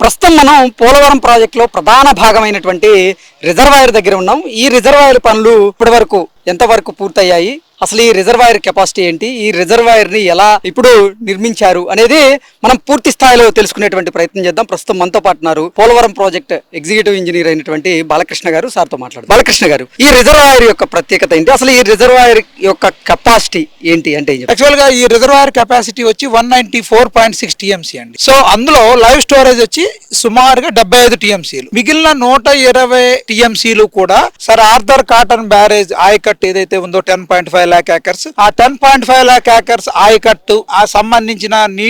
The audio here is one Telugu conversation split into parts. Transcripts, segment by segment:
ప్రస్తుతం మనం పోలవరం ప్రాజెక్టులో ప్రధాన భాగమైనటువంటి రిజర్వాయర్ దగ్గర ఉన్నాం. ఈ రిజర్వాయర్ పనులు ఇప్పటి వరకు ఎంతవరకు పూర్తయ్యాయి? అసలు ఈ రిజర్వాయర్ కెపాసిటీ ఏంటి? ఈ రిజర్వాయర్ని ఎలా ఇప్పుడు నిర్మించారు అనేది మనం పూర్తి స్థాయిలో తెలుసుకునేటువంటి ప్రయత్నం చేద్దాం. ప్రస్తుతం మనతో పాటున్నారు పోలవరం ప్రాజెక్ట్ ఎగ్జిక్యూటివ్ ఇంజనీర్ అయినటువంటి బాలకృష్ణ గారు. సార్తో మాట్లాడు బాలకృష్ణ గారు ఈ రిజర్వాయర్ యొక్క ప్రత్యేకత ఏంటి? అసలు ఈ రిజర్వాయర్ యొక్క కెపాసిటీ ఏంటి అంటే యాక్చువల్గా యాక్చువల్గా ఈ రిజర్వాయర్ కెపాసిటీ వచ్చి one ninety four point six TMC అండి సో అందులో లైవ్ స్టోరేజ్ వచ్చి సుమారుగా డెబ్బై ఐదు టీఎంసీలు. మిగిలిన నూట ఇరవై టీఎంసీలు కూడా సర్ ఆర్థర్ కాటన్ బ్యారేజ్ ఆయకట్ ఏదైతే ఉందో ten point five lakh acres ఆ ten point five lakh acres ఆయకట్టు ఆ సంబంధించిన నీ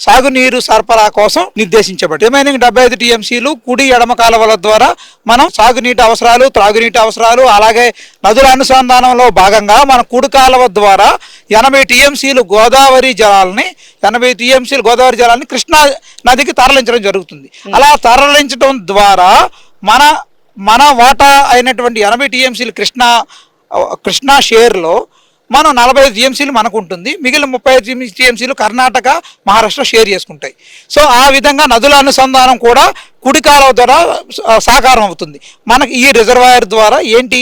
సాగునీరు సరఫరా కోసం నిర్దేశించబడి రిమైనింగ్ డెబ్బై ఐదు టీఎంసీలు కుడి ఎడమ కాలువల ద్వారా మనం సాగునీటి అవసరాలు త్రాగునీటి అవసరాలు అలాగే నదుల అనుసంధానంలో భాగంగా మన కుడి కాలువ ద్వారా ఎనభై టీఎంసీలు గోదావరి జలాలని ఎనభై టీఎంసీలు గోదావరి జలాన్ని కృష్ణా నదికి తరలించడం జరుగుతుంది. అలా తరలించడం ద్వారా మన మన వాటా అయినటువంటి ఎనభై టీఎంసీలు కృష్ణా కృష్ణా షేర్లో మనం నలభై ఐదు టీఎంసీలు మనకు ఉంటుంది మిగిలిన ముప్పై ఐదు టీఎంసీలు కర్ణాటక మహారాష్ట్ర షేర్ చేసుకుంటాయి. సో ఆ విధంగా నదుల అనుసంధానం కూడా కుడి కాలువ ద్వారా సాకారం అవుతుంది. మనకి ఈ రిజర్వాయర్ ద్వారా ఏంటి?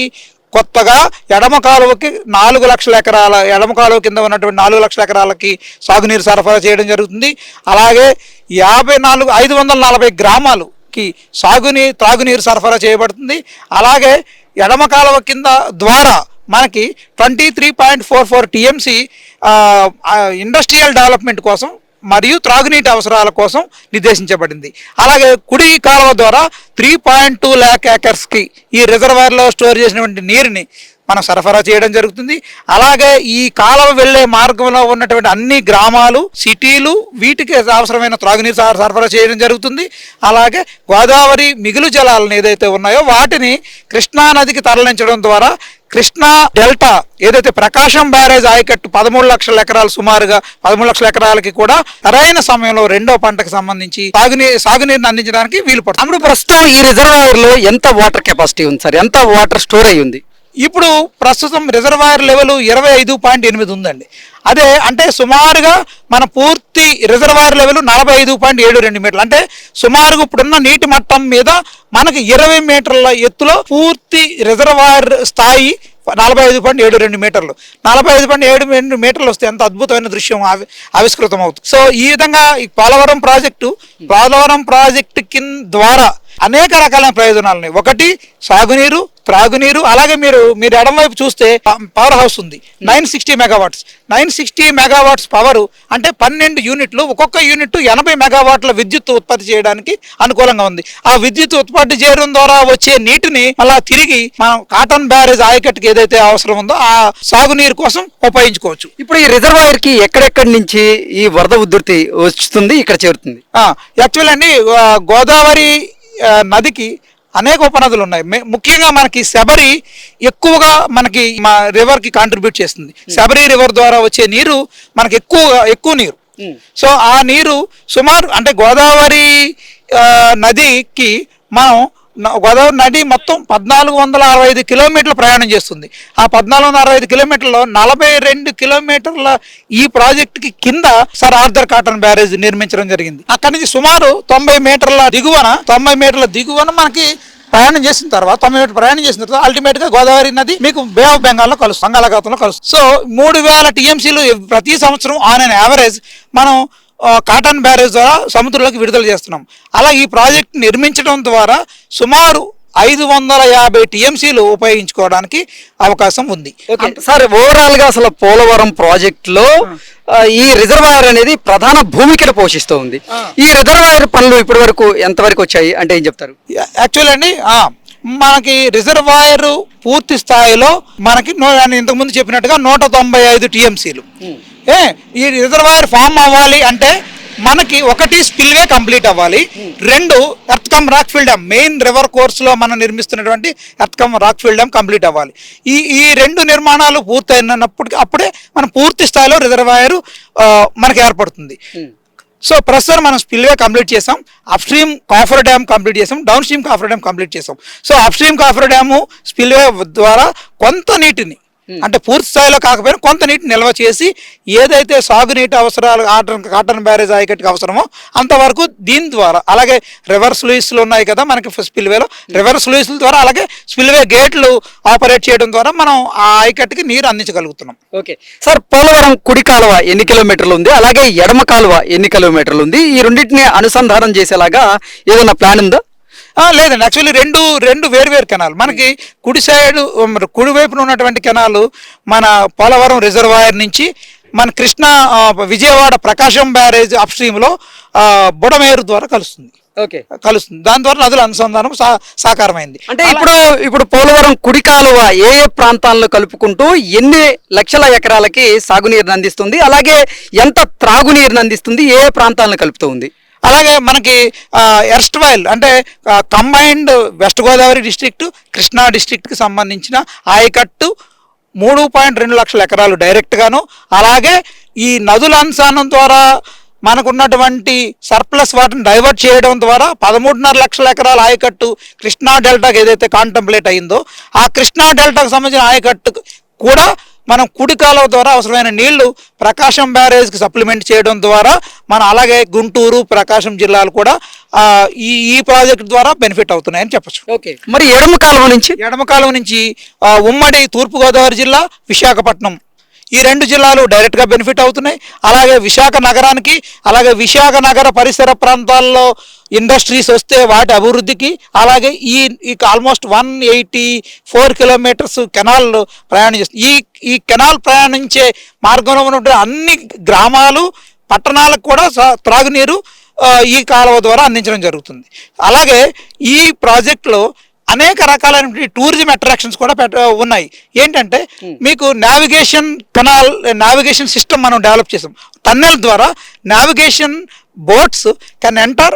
కొత్తగా ఎడమ కాలువకి నాలుగు లక్షల ఎకరాల ఎడమ కాలువ కింద ఉన్నటువంటి నాలుగు లక్షల ఎకరాలకి సాగునీరు సరఫరా చేయడం జరుగుతుంది. అలాగే యాభై నాలుగు ఐదు వందల నలభై గ్రామాలకి సాగునీ త్రాగునీరు సరఫరా చేయబడుతుంది. అలాగే ఎడమ కాలువ కింద ద్వారా మనకి twenty three point four four TMC industrial development కోసం మరియు త్రాగునీటి అవసరాల కోసం నిర్దేశించబడింది. అలాగే కుడి కాలువ ద్వారా త్రీ పాయింట్ టూ ల్యాక్ ఏకర్స్కి ఈ రిజర్వాయర్లో స్టోర్ చేసినటువంటి నీరుని మనం సరఫరా చేయడం జరుగుతుంది. అలాగే ఈ కాలువ వెళ్ళే మార్గంలో ఉన్నటువంటి అన్ని గ్రామాలు సిటీలు వీటికి అవసరమైన త్రాగునీరు సరఫరా చేయడం జరుగుతుంది. అలాగే గోదావరి మిగులు జలాలను ఏదైతే ఉన్నాయో వాటిని కృష్ణా నదికి తరలించడం ద్వారా కృష్ణా డెల్టా ఏదైతే ప్రకాశం బ్యారేజ్ ఆయకట్టు పదమూడు లక్షల ఎకరాలు సుమారుగా పదమూడు లక్షల ఎకరాలకి కూడా సరైన సమయంలో రెండో పంటకు సంబంధించి సాగునీరు సాగునీరుని అందించడానికి వీలు పడుతుంది. అప్పుడు ప్రస్తుతం ఈ రిజర్వాయర్లో ఎంత వాటర్ కెపాసిటీ ఉంది సార్? ఎంత వాటర్ స్టోర్ అయ్యి ఉంది? ఇప్పుడు ప్రస్తుతం రిజర్వాయర్ లెవెల్ ఇరవై ఐదు పాయింట్ ఎనిమిది ఉందండి. అదే అంటే సుమారుగా మన పూర్తి రిజర్వాయర్ లెవెల్ నలభై ఐదు పాయింట్ ఏడు రెండు మీటర్లు. అంటే సుమారుగా ఇప్పుడున్న నీటి మట్టం మీద మనకి ఇరవై మీటర్ల ఎత్తులో పూర్తి రిజర్వాయర్ స్థాయి నలభై ఐదు పాయింట్ ఏడు రెండు మీటర్లు. నలభై ఐదు పాయింట్ ఏడు రెండు మీటర్లు వస్తే ఎంత అద్భుతమైన దృశ్యం ఆవి ఆవిష్కృతం అవుతుంది సో ఈ విధంగా ఈ పోలవరం ప్రాజెక్టు పోలవరం ప్రాజెక్టు కింద ద్వారా అనేక రకాలైన ప్రయోజనాలు ఉన్నాయి ఒకటి సాగునీరు త్రాగునీరు అలాగే మీరు మీరు ఎడమ వైపు చూస్తే పవర్ హౌస్ ఉంది. Nine sixty megawatts nine sixty megawatts power అంటే పన్నెండు యూనిట్లు ఒక్కొక్క యూనిట్ ఎనభై మెగావాట్ల విద్యుత్ ఉత్పత్తి చేయడానికి అనుకూలంగా ఉంది. ఆ విద్యుత్ ఉత్పత్తి చేయడం ద్వారా వచ్చే నీటిని మళ్ళా తిరిగి మనం కాటన్ బ్యారేజ్ ఆయకట్టుకి ఏదైతే అవసరం ఉందో ఆ సాగునీరు కోసం ఉపయోగించుకోవచ్చు. ఇప్పుడు ఈ రిజర్వాయర్కి ఎక్కడెక్కడి నుంచి ఈ వరద ఉధృతి వస్తుంది ఇక్కడ చేరుతుంది? యాక్చువల్ అండి గోదావరి నదికి అనేక ఉపనదులు ఉన్నాయి ముఖ్యంగా మనకి శబరి ఎక్కువగా మనకి మా రివర్కి కాంట్రిబ్యూట్ చేస్తుంది శబరి రివర్ ద్వారా వచ్చే నీరు మనకి ఎక్కువ ఎక్కువ నీరు. సో ఆ నీరు సుమారు అంటే గోదావరి నదికి మనం గోదావరి నది మొత్తం పద్నాలుగు వందల అరవై ఐదు కిలోమీటర్ల ప్రయాణం చేస్తుంది. ఆ పద్నాలుగు వందల అరవై ఐదు కిలోమీటర్లో నలభై రెండు కిలోమీటర్ల ఈ ప్రాజెక్టుకి కింద సర్ ఆర్థర్ కాటన్ బ్యారేజ్ నిర్మించడం జరిగింది. అక్కడి నుంచి సుమారు తొంభై మీటర్ల దిగువన తొంభై మీటర్ల దిగువన మనకి ప్రయాణం చేసిన తర్వాత తొంభై మీటర్ ప్రయాణం చేసిన తర్వాత అల్టిమేట్గా గోదావరి నది మీకు బే ఆఫ్ బెంగాల్లో కలుస్తుంది బంగాళాఖాతంలో కలుస్తుంది. సో మూడు వేల టీఎంసీలు ప్రతి సంవత్సరం ఆన్ అన్ యావరేజ్ మనం కాటన్ బ్యారేజ్ ద్వారా సముద్రంలోకి విడుదల చేస్తున్నాం. అలా ఈ ప్రాజెక్ట్ నిర్మించడం ద్వారా సుమారు ఐదు వందల యాభై టీఎంసీలు ఉపయోగించుకోవడానికి అవకాశం ఉంది. సార్ ఓవరాల్గా అసలు పోలవరం ప్రాజెక్ట్లో ఈ రిజర్వాయర్ అనేది ప్రధాన భూమికను పోషిస్తూ ఉంది ఈ రిజర్వాయర్ పనులు ఇప్పటి వరకు ఎంత వరకు వచ్చాయి అంటే ఏం చెప్తారు? యాక్చువల్ అండి మనకి రిజర్వాయర్ పూర్తి స్థాయిలో మనకి నేను ఇంతకుముందు చెప్పినట్టుగా నూట తొంభై ఐదు టీఎంసీలు. ఏ ఈ రిజర్వాయర్ ఫామ్ అవ్వాలి అంటే మనకి ఒకటి స్పిల్వే కంప్లీట్ అవ్వాలి. రెండు earth cum rock field dam. Main river కోర్స్లో మనం నిర్మిస్తున్నటువంటి earth cum rock field dam complete అవ్వాలి. ఈ ఈ రెండు నిర్మాణాలు పూర్తయినప్పటికీ అప్పుడే మనం పూర్తి స్థాయిలో రిజర్వాయర్ మనకి ఏర్పడుతుంది. సో ప్రస్తుతం మనం స్పిల్వే కంప్లీట్ చేసాం. Upstream coffer dam complete చేసాం. Downstream coffer dam complete చేసాం. So upstream coffer dam spillway ద్వారా కొంత నీటిని అంటే పూర్తి స్థాయిలో కాకపోయినా కొంత నీటి నిల్వ చేసి ఏదైతే సాగునీటి అవసరాలు కాటన్ కాటన్ బ్యారేజ్ ఆయకట్టుకు అవసరమో అంతవరకు దీని ద్వారా అలాగే రివర్స్ లూయిస్లు ఉన్నాయి కదా మనకి స్పిల్వేలో రివర్స్ లూయిస్ల ద్వారా అలాగే స్పిల్వే గేట్లు ఆపరేట్ చేయడం ద్వారా మనం ఆ ఆయకట్టుకి నీరు అందించగలుగుతున్నాం. ఓకే సార్ పోలవరం కుడి కాలువ ఎన్ని కిలోమీటర్లు ఉంది? అలాగే ఎడమ కాలువ ఎన్ని కిలోమీటర్లు ఉంది? ఈ రెండింటిని అనుసంధానం చేసేలాగా ఏదైనా ప్లాన్ ఉందా? లేదండి. యాక్చువల్లీ రెండు రెండు వేరు కెనాల్. మనకి కుడి సైడ్ మరి కుడి వైపున ఉన్నటువంటి కెనాలు మన పోలవరం రిజర్వాయర్ నుంచి మన కృష్ణా విజయవాడ ప్రకాశం బ్యారేజ్ అప్ స్ట్రీమ్లో బుడమేరు ద్వారా కలుస్తుంది. ఓకే. కలుస్తుంది. దాని ద్వారా నదుల అనుసంధానం సాకారమైంది. అంటే ఇప్పుడు ఇప్పుడు పోలవరం కుడి కాలువ ఏ ఏ ప్రాంతాలను కలుపుకుంటూ ఎన్ని లక్షల ఎకరాలకి సాగునీరుని అందిస్తుంది? అలాగే ఎంత త్రాగునీరుని అందిస్తుంది? ఏ ఏ ప్రాంతాలను కలుపుతూ ఉంది? అలాగే మనకి ఎర్స్ట్వైల్ అంటే combined west Godavari district Krishna డిస్ట్రిక్ట్కి సంబంధించిన ఆయకట్టు మూడు పాయింట్ రెండు లక్షల ఎకరాలు డైరెక్ట్గాను. అలాగే ఈ నదుల అంశానం ద్వారా మనకున్నటువంటి సర్ప్లస్ వాటిని డైవర్ట్ చేయడం ద్వారా పదమూడున్నర లక్షల ఎకరాల ఆయకట్టు కృష్ణా డెల్టాకి ఏదైతే కాంటంప్లేట్ అయిందో ఆ కృష్ణా డెల్టాకు సంబంధించిన ఆయకట్టు కూడా మనం కుడి కాలువ ద్వారా అవసరమైన నీళ్ళు ప్రకాశం బ్యారేజ్కి సప్లిమెంట్ చేయడం ద్వారా మన అలాగే గుంటూరు ప్రకాశం జిల్లాలు కూడా ఆ, ఈ ఈ ప్రాజెక్ట్ ద్వారా బెనిఫిట్ అవుతున్నాయని చెప్పచ్చు. ఓకే. మరి ఎడమ కాలువ నుంచి? ఎడమ కాలువ నుంచి ఉమ్మడి తూర్పుగోదావరి జిల్లా విశాఖపట్నం. ఈ రెండు జిల్లాలు డైరెక్ట్గా బెనిఫిట్ అవుతున్నాయి. అలాగే విశాఖ నగరానికి అలాగే విశాఖ నగర పరిసర ప్రాంతాల్లో ఇండస్ట్రీస్ వస్తే వాటి అభివృద్ధికి అలాగే ఈ ఈ almost one eighty four kilometres canal ప్రయాణం చేస్తుంది ఈ ఈ కెనాల్ ప్రయాణించే మార్గంలో ఉన్నటువంటి అన్ని గ్రామాలు పట్టణాలకు కూడా త్రాగునీరు ఈ కాలువ ద్వారా అందించడం జరుగుతుంది. అలాగే ఈ ప్రాజెక్టులో అనేక రకాలైన టూరిజం అట్రాక్షన్స్ కూడా పెట్ట ఉన్నాయి. ఏంటంటే మీకు నావిగేషన్ కెనాల్ నావిగేషన్ సిస్టమ్ మనం డెవలప్ చేసాం. టన్నెల్ ద్వారా navigation boats can enter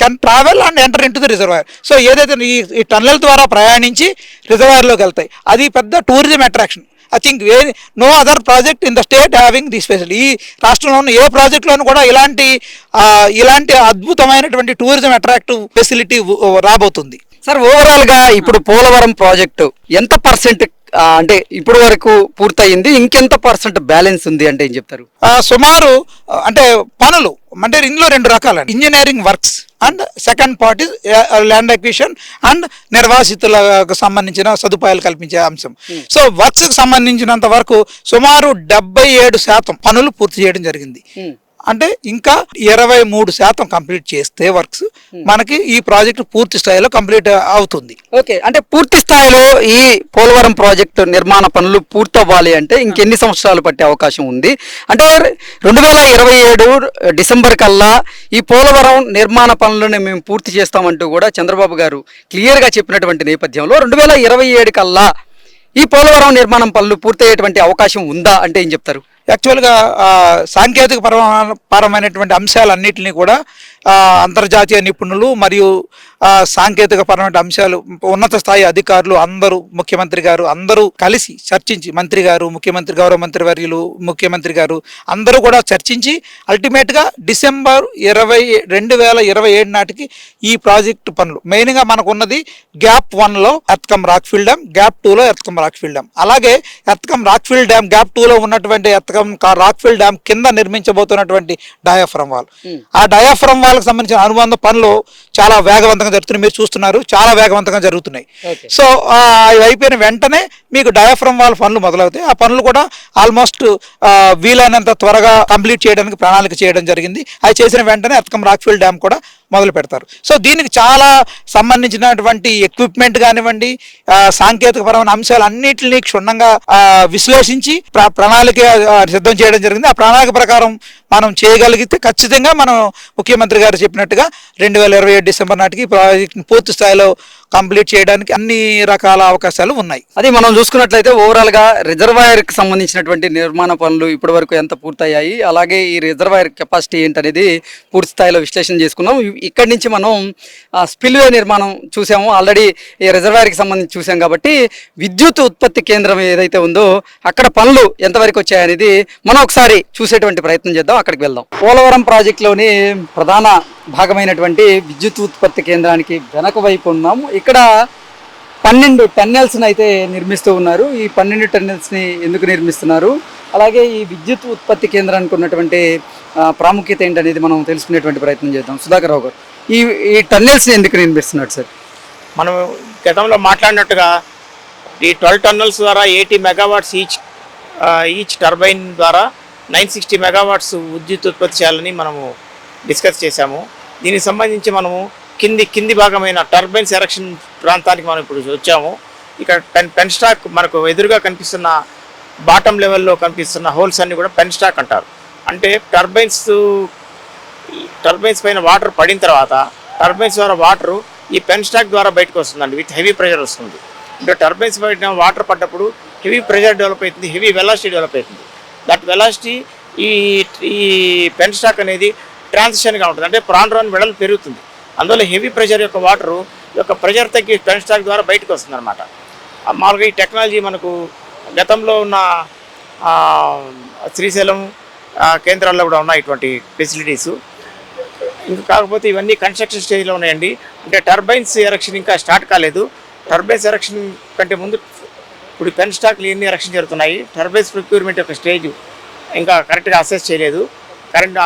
can travel and enter into the reservoir. So ఏదైతే ఈ ఈ టన్నెల్ ద్వారా ప్రయాణించి రిజర్వాయర్లోకి వెళ్తాయి అది పెద్ద tourism attraction. I think we no other project in the state having this facility ఈ రాష్ట్రంలో ఉన్న ఏ ప్రాజెక్టులోనూ కూడా ఇలాంటి ఇలాంటి అద్భుతమైనటువంటి టూరిజం అట్రాక్టివ్ ఫెసిలిటీ రాబోతుంది. సార్ ఓవరాల్గా ఇప్పుడు పోలవరం ప్రాజెక్టు ఎంత పర్సెంట్ అంటే ఇప్పుడు వరకు పూర్తయింది ఇంకెంత పర్సెంట్ బ్యాలెన్స్ ఉంది అంటే ఏం చెప్తారు? సుమారు అంటే పనులు అంటే ఇందులో రెండు రకాలు engineering works and second part is land acquisition and నిర్వాసితులకు సంబంధించిన సదుపాయాలు కల్పించే అంశం. సో వర్క్స్కి సంబంధించినంత వరకు సుమారు డెబ్బై ఏడు శాతం పనులు పూర్తి చేయడం జరిగింది. అంటే ఇంకా ఇరవై మూడు శాతం కంప్లీట్ చేస్తే వర్క్స్ మనకి ఈ ప్రాజెక్ట్ పూర్తి స్థాయిలో కంప్లీట్ అవుతుంది. ఓకే అంటే పూర్తి స్థాయిలో ఈ పోలవరం ప్రాజెక్టు నిర్మాణ పనులు పూర్తవ్వాలి అంటే ఇంకెన్ని సంవత్సరాలు పట్టే అవకాశం ఉంది. అంటే రెండు వేల ఇరవై ఏడు డిసెంబర్ కల్లా ఈ పోలవరం నిర్మాణ పనులను మేము పూర్తి చేస్తామంటూ కూడా చంద్రబాబు గారు క్లియర్గా చెప్పినటువంటి నేపథ్యంలో రెండు వేల ఇరవై ఏడు కల్లా ఈ పోలవరం నిర్మాణం పనులు పూర్తయ్యేటువంటి అవకాశం ఉందా అంటే ఏం చెప్తారు? యాక్చువల్గా సాంకేతిక పరమ- పరమైనటువంటి అంశాలన్నింటినీ కూడా అంతర్జాతీయ నిపుణులు మరియు సాంకేతిక పరమైన అంశాలు ఉన్నత స్థాయి అధికారులు అందరూ ముఖ్యమంత్రి గారు అందరూ కలిసి చర్చించి మంత్రి గారు ముఖ్యమంత్రి గౌరవ మంత్రి వర్యులు ముఖ్యమంత్రి గారు అందరూ కూడా చర్చించి అల్టిమేట్గా డిసెంబర్ ఇరవై రెండు వేల ఇరవై ఏడు నాటికి ఈ ప్రాజెక్టు పనులు. మెయిన్గా మనకు ఉన్నది గ్యాప్ వన్లో ఎర్త్కమ్ రాక్ఫీల్డ్ డ్యామ్ గ్యాప్ టూలో ఎర్త్కమ్ రాక్ఫీల్డ్ డ్యామ్ అలాగే ఎర్త్కమ్ రాక్ఫీల్డ్ డ్యామ్ గ్యాప్ టూలో ఉన్నటువంటి earth cum rock field dam కింద నిర్మించబోతున్నటువంటి డయాఫ్రమ్ వాల్ ఆ డయాఫ్రమ్ వాళ్ళకి సంబంధించిన అనుబంధ పనులు చాలా వేగవంతంగా జరుగుతున్నాయి మీరు చూస్తున్నారు చాలా వేగవంతంగా జరుగుతున్నాయి. సో అవి అయిపోయిన వెంటనే మీకు డయాఫ్రమ్ వాల్ పనులు మొదలవుతాయి. ఆ పనులు కూడా ఆల్మోస్ట్ వీలైనంత త్వరగా కంప్లీట్ చేయడానికి ప్రణాళిక చేయడం జరిగింది. అది చేసిన వెంటనే అత్కం రాక్ఫీల్డ్ డ్యామ్ కూడా మొదలు పెడతారు. సో దీనికి చాలా సంబంధించినటువంటి ఎక్విప్మెంట్ కానివ్వండి సాంకేతికపరమైన అంశాలు అన్నింటినీ క్షుణ్ణంగా విశ్లేషించి ప్రణాళిక సిద్ధం చేయడం జరిగింది. ఆ ప్రణాళిక ప్రకారం మనం చేయగలిగితే ఖచ్చితంగా మనం ముఖ్యమంత్రి గారు చెప్పినట్టుగా రెండు వేల ఇరవై ఏడు డిసెంబర్ నాటికి ప్రాజెక్ట్ పూర్తి స్థాయిలో కంప్లీట్ చేయడానికి అన్ని రకాల అవకాశాలు ఉన్నాయి. అది మనం చూసుకున్నట్లయితే ఓవరాల్గా రిజర్వాయర్కి సంబంధించినటువంటి నిర్మాణ పనులు ఇప్పటి వరకు ఎంత పూర్తయ్యాయి అలాగే ఈ రిజర్వాయర్ కెపాసిటీ ఏంటనేది పూర్తి స్థాయిలో విశ్లేషణ చేసుకున్నాం. ఇక్కడి నుంచి మనం స్పిల్వే నిర్మాణం చూసాము. ఆల్రెడీ ఈ రిజర్వాయర్కి సంబంధించి చూసాం కాబట్టి విద్యుత్ ఉత్పత్తి కేంద్రం ఏదైతే ఉందో అక్కడ పనులు ఎంతవరకు వచ్చాయనేది మనం ఒకసారి చూసేటువంటి ప్రయత్నం చేద్దాం. అక్కడికి వెళ్దాం. పోలవరం ప్రాజెక్టులోని ప్రధాన భాగమైనటువంటి విద్యుత్ ఉత్పత్తి కేంద్రానికి వెనక వైపు ఉన్నాము. ఇక్కడ పన్నెండు టన్నెల్స్ని అయితే నిర్మిస్తూ ఉన్నారు. ఈ పన్నెండు టన్నెల్స్ని ఎందుకు నిర్మిస్తున్నారు? అలాగే ఈ విద్యుత్ ఉత్పత్తి కేంద్రానికి ఉన్నటువంటి ప్రాముఖ్యత ఏంటనేది మనం తెలుసుకునేటువంటి ప్రయత్నం చేద్దాం. సుధాకర్ రావు గారు ఈ ఈ టన్నెల్స్ని ఎందుకు నిర్మిస్తున్నారు సార్? మనం గతంలో మాట్లాడినట్టుగా ఈ ట్వెల్వ్ టన్నల్స్ ద్వారా eighty megawatts each each turbine ద్వారా నైన్ సిక్స్టీ మెగావాట్స్ విద్యుత్ ఉత్పత్తి చేయాలని మనము డిస్కస్ చేశాము. దీనికి సంబంధించి మనము కింది కింది భాగమైన టర్బైన్స్ ఎరక్షన్ ప్రాంతానికి మనం ఇప్పుడు వచ్చాము. ఇక్కడ పెన్ పెన్ స్టాక్ మనకు ఎదురుగా కనిపిస్తున్న బాటమ్ లెవెల్లో కనిపిస్తున్న హోల్స్ అన్నీ కూడా పెన్ స్టాక్ అంటారు. అంటే టర్బైన్స్ టర్బైన్స్ పైన వాటర్ పడిన తర్వాత టర్బైన్స్ ద్వారా వాటర్ ఈ పెన్ స్టాక్ ద్వారా బయటకు వస్తుందండి విత్ హెవీ ప్రెషర్ వస్తుంది. అంటే టర్బైన్స్ పైన వాటర్ పడ్డప్పుడు హెవీ ప్రెషర్ డెవలప్ అవుతుంది హెవీ వెలాసిటీ డెవలప్ అవుతుంది. దట్ వెలాసిటీ ఈ ఈ పెన్ స్టాక్ అనేది ట్రాన్సిషన్గా ఉంటుంది. అంటే ప్రాన్ రాన్ పెరుగుతుంది. అందువల్ల హెవీ ప్రెషర్ యొక్క వాటర్ యొక్క ప్రెషర్ తగ్గి పెన్ స్టాక్ ద్వారా బయటకు వస్తుంది అనమాట మామూలుగా ఈ టెక్నాలజీ మనకు గతంలో ఉన్న శ్రీశైలం కేంద్రాల్లో కూడా ఉన్నాయి ఇటువంటి ఫెసిలిటీసు ఇంకా కాకపోతే ఇవన్నీ కన్స్ట్రక్షన్ స్టేజ్లో ఉన్నాయండి. అంటే టర్బైన్స్ ఎరక్షన్ ఇంకా స్టార్ట్ కాలేదు. టర్బైన్స్ ఎరక్షన్ కంటే ముందు ఇప్పుడు పెన్ స్టాక్లు ఎన్ని ఎరక్షన్ జరుగుతున్నాయి? టర్బైన్స్ ప్రొక్యూర్మెంట్ యొక్క స్టేజ్ ఇంకా కరెక్ట్గా అసెస్ చేయలేదు. కరెంట్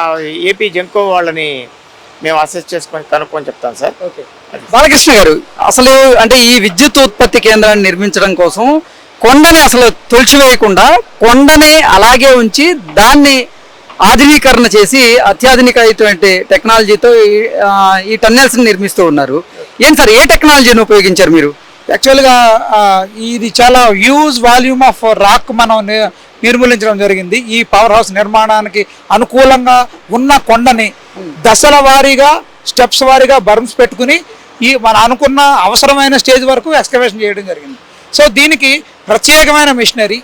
ఏపీ జెంకో వాళ్ళని మేము అసెస్ చేసుకొని కనుక్కొని చెప్తాను సార్. ఓకే. బాలకృష్ణ గారు అసలు అంటే ఈ విద్యుత్ ఉత్పత్తి కేంద్రాన్ని నిర్మించడం కోసం కొండని అసలు తొలిచివేయకుండా కొండని అలాగే ఉంచి దాన్ని ఆధునీకరణ చేసి అత్యాధునికమైనటువంటి టెక్నాలజీతో ఈ- ఆ, ఈ టన్నెల్స్ నిర్మిస్తూ ఉన్నారు. ఏం సార్ ఏ టెక్నాలజీని ఉపయోగించారు మీరు? యాక్చువల్గా ఇది చాలా హ్యూజ్ వాల్యూమ్ ఆఫ్ రాక్ మనం నిర్మూలించడం జరిగింది. ఈ పవర్ హౌస్ నిర్మాణానికి అనుకూలంగా ఉన్న కొండని దశల వారీగా స్టెప్స్ వారీగా బర్మ్స్ పెట్టుకుని ఈ మన అనుకున్న అవసరమైన స్టేజ్ వరకు ఎక్స్కవేషన్ చేయడం జరిగింది. సో దీనికి ప్రత్యేకమైన మిషనరీ